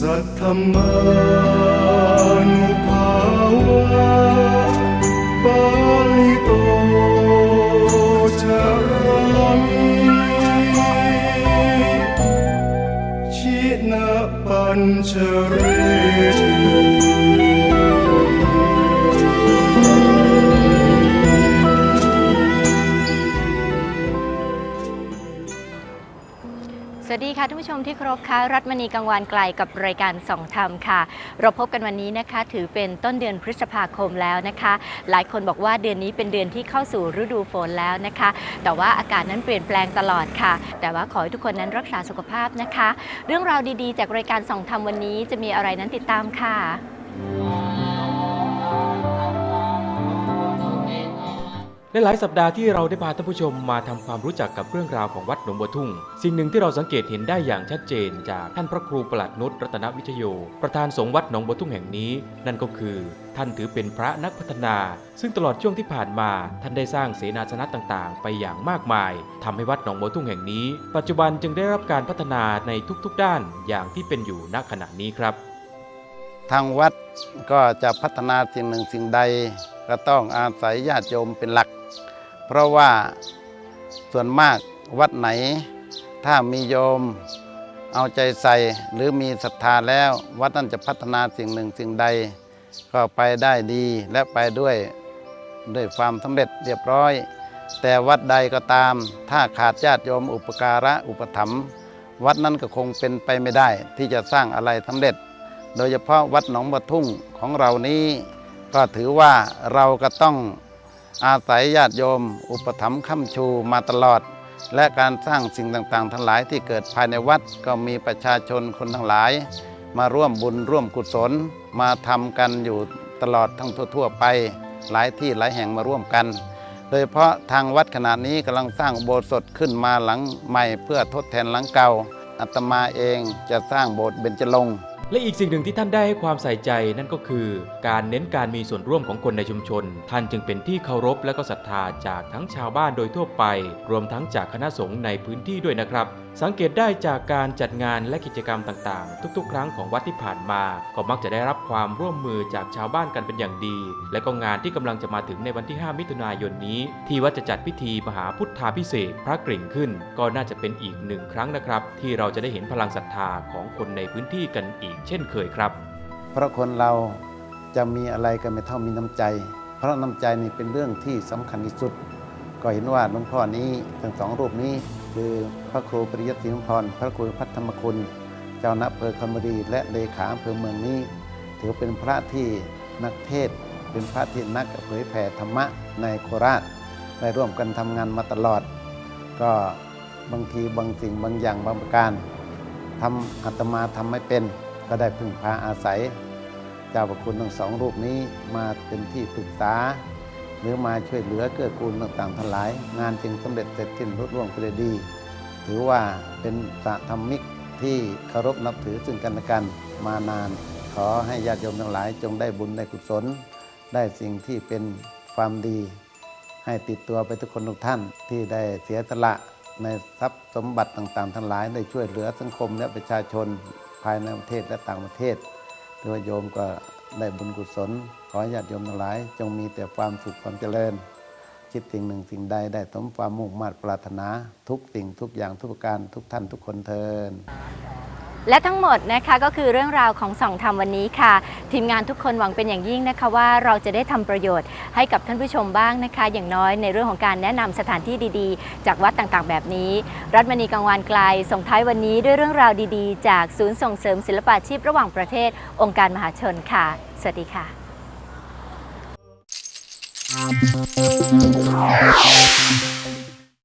สั สวัสดีค่ะท่านผู้ชมที่เคารพค่ะรัฐมณีกังวานไกลกับรายการสองธรรมค่ะ เราพบกันวันนี้นะคะ ถือเป็นต้นเดือนพฤษภาคมแล้วนะคะ หลายคนบอกว่าเดือนนี้เป็นเดือนที่เข้าสู่ฤดูฝนแล้วนะคะ แต่ว่าอากาศนั้นเปลี่ยนแปลงตลอดค่ะ แต่ว่าขอให้ทุกคนนั้นรักษาสุขภาพนะคะ เรื่องราวดีๆ จากรายการสองธรรมวันนี้จะมีอะไรนั้นติดตามค่ะ และหลายสัปดาห์ที่เราได้พาท่านผู้ชมมาทำความรู้จักกับเรื่องราวของวัดหนองบัวทุ่ง สิ่งหนึ่งที่เราสังเกตเห็นได้อย่างชัดเจน จากท่านพระครูประหลัดนุชรัตนวิทโย ประธานสงฆ์วัดหนองบัวทุ่งแห่งนี้ นั่นก็คือ ท่านถือเป็นพระนักพัฒนา ซึ่งตลอดช่วงที่ผ่านมา ท่านได้สร้างเสนาสนะต่างๆ ไปอย่างมากมายทำให้วัดหนองบัวทุ่งแห่งนี้ ปัจจุบันจึงได้รับการพัฒนาในทุกๆ ด้านอย่างที่เป็นอยู่ณขณะนี้ครับ ทางวัดก็จะพัฒนาสิ่งหนึ่งสิ่งใด ก็ต้องอาศัยญาติโยมเป็นหลัก เพราะว่าส่วนมากวัดไหน ถ้ามีโยมเอาใจใส่หรือมีศรัทธาแล้ว วัดนั้นจะพัฒนาสิ่งหนึ่งสิ่งใด ก็ไปได้ดีและไปด้วยด้วยความสำเร็จเรียบร้อย แต่วัดใดก็ตาม ถ้าขาดญาติโยมอุปการะอุปถัมภ์วัดนั้นก็คงเป็นไปไม่ได้ ที่จะสร้างอะไรสำเร็จ โดยเฉพาะวัดหนองบัวทุ่งของเรานี้ ก็ถือว่าเราก็ต้อง อาศัยญาติโยม อุปถัมภ์ค้ำชูมาตลอด และการสร้างสิ่งต่างๆ ทั้งหลายที่เกิดภายในวัดก็มีประชาชนคนทั้งหลาย มาร่วมบุญร่วมกุศล มาทำกันอยู่ตลอดทั้งทั่ว ๆ ไป หลายที่หลายแห่งมาร่วมกัน โดยเฉพาะทางวัดขณะนี้กำลังสร้างโบสถ์ขึ้นมาหลังใหม่เพื่อทดแทนหลังเก่าอาตมาเองจะสร้างโบสถ์เบญจรงค์ และอีกสิ่งหนึ่งที่ท่านได้ให้ความใส่ใจนั่นก็คือ การเน้นการมีส่วนร่วมของคนในชุมชน ท่านจึงเป็นที่เคารพและก็ศรัทธาจากทั้งชาวบ้านโดยทั่วไป รวมทั้งจากคณะสงฆ์ในพื้นที่ด้วยนะครับ สังเกตได้จากการจัดงานและกิจกรรมต่างๆ ทุกๆ ครั้งของวัดที่ผ่านมา ก็มักจะได้รับความร่วมมือจากชาวบ้านกันเป็นอย่างดี และก็งานที่กำลังจะมาถึงในวันที่ 5 มิถุนายนนี้ ที่วัดจะจัดพิธีมหาพุทธาพิเศษพระกริ่งขึ้น ก็น่าจะเป็นอีกหนึ่งครั้งนะครับ ที่เราจะได้เห็นพลังศรัทธาของคนในพื้นที่กันอีกเช่นเคยครับ เพราะคนเราจะมีอะไรกันไม่เท่ามีน้ำใจ เพราะน้ำใจนี่เป็นเรื่องที่สำคัญที่สุด ก็เห็นว่าหลวงพ่อนี้ทั้งสองรูปนี้ คือพระครูปริยัติสิงห์พรพระครูพัฒธรรมคุณ เจ้าหน้าเภอคอนบุรีและเลขาอำเภอเมืองนี้ ถือเป็นพระที่นักเทศ เป็นพระที่นักเผยแผ่ธรรมะในโคราชได้ร่วมกันทำงานมาตลอด ก็บางทีบางสิ่งบางอย่างบางประการทำอาตมาทำไม่เป็น ก็ได้พึ่งพาอาศัย เจ้าประคุณทั้งสองรูปนี้มาเป็นที่ปรึกษา หรือมาช่วยเหลือเกื้อกูลต่างๆทั้งหลาย งานจึงสำเร็จเสร็จสิ้นรุ่ร่วงไปได้ดี ถือว่าเป็นสะธรรมิกที่เคารพนับถือซึ่งกันและกันมานาน ขอให้ญาติโยมทั้งหลายจงได้บุญได้กุศล ได้สิ่งที่เป็นความดี ให้ติดตัวไปทุกคนทุกท่านที่ได้เสียสละในทรัพย์สมบัติต่างๆ ทั้งหลายได้ช่วยเหลือสังคมและประชาชน ภายในประเทศและต่างประเทศโดยโยมก็ได้บุญกุศล ขอญาติโยมทั้งหลาย จงมีแต่ความสุขความเจริญ คิดสิ่งหนึ่งสิ่งใดได้สมความมุ่งมา่ปรารถนา ทุกสิ่งทุกอย่างทุกประการทุกท่านทุกคนเทิน และทั้งหมดนะคะก็คือเรื่องราวของส่องธรรมวันนี้ค่ะ ทีมงานทุกคนหวังเป็นอย่างยิ่งนะคะว่าเราจะได้ทำประโยชน์ให้กับท่านผู้ชมบ้างนะคะ อย่างน้อยในเรื่องของการแนะนำสถานที่ดีๆ จากวัดต่างๆ แบบนี้ รัฐมณีกังวานไกลส่งท้ายวันนี้ด้วยเรื่องราวดีๆ จากศูนย์ส่งเสริมศิลปาชีพระหว่างประเทศ องค์การมหาชนค่ะ สวัสดีค่ะ Thank you.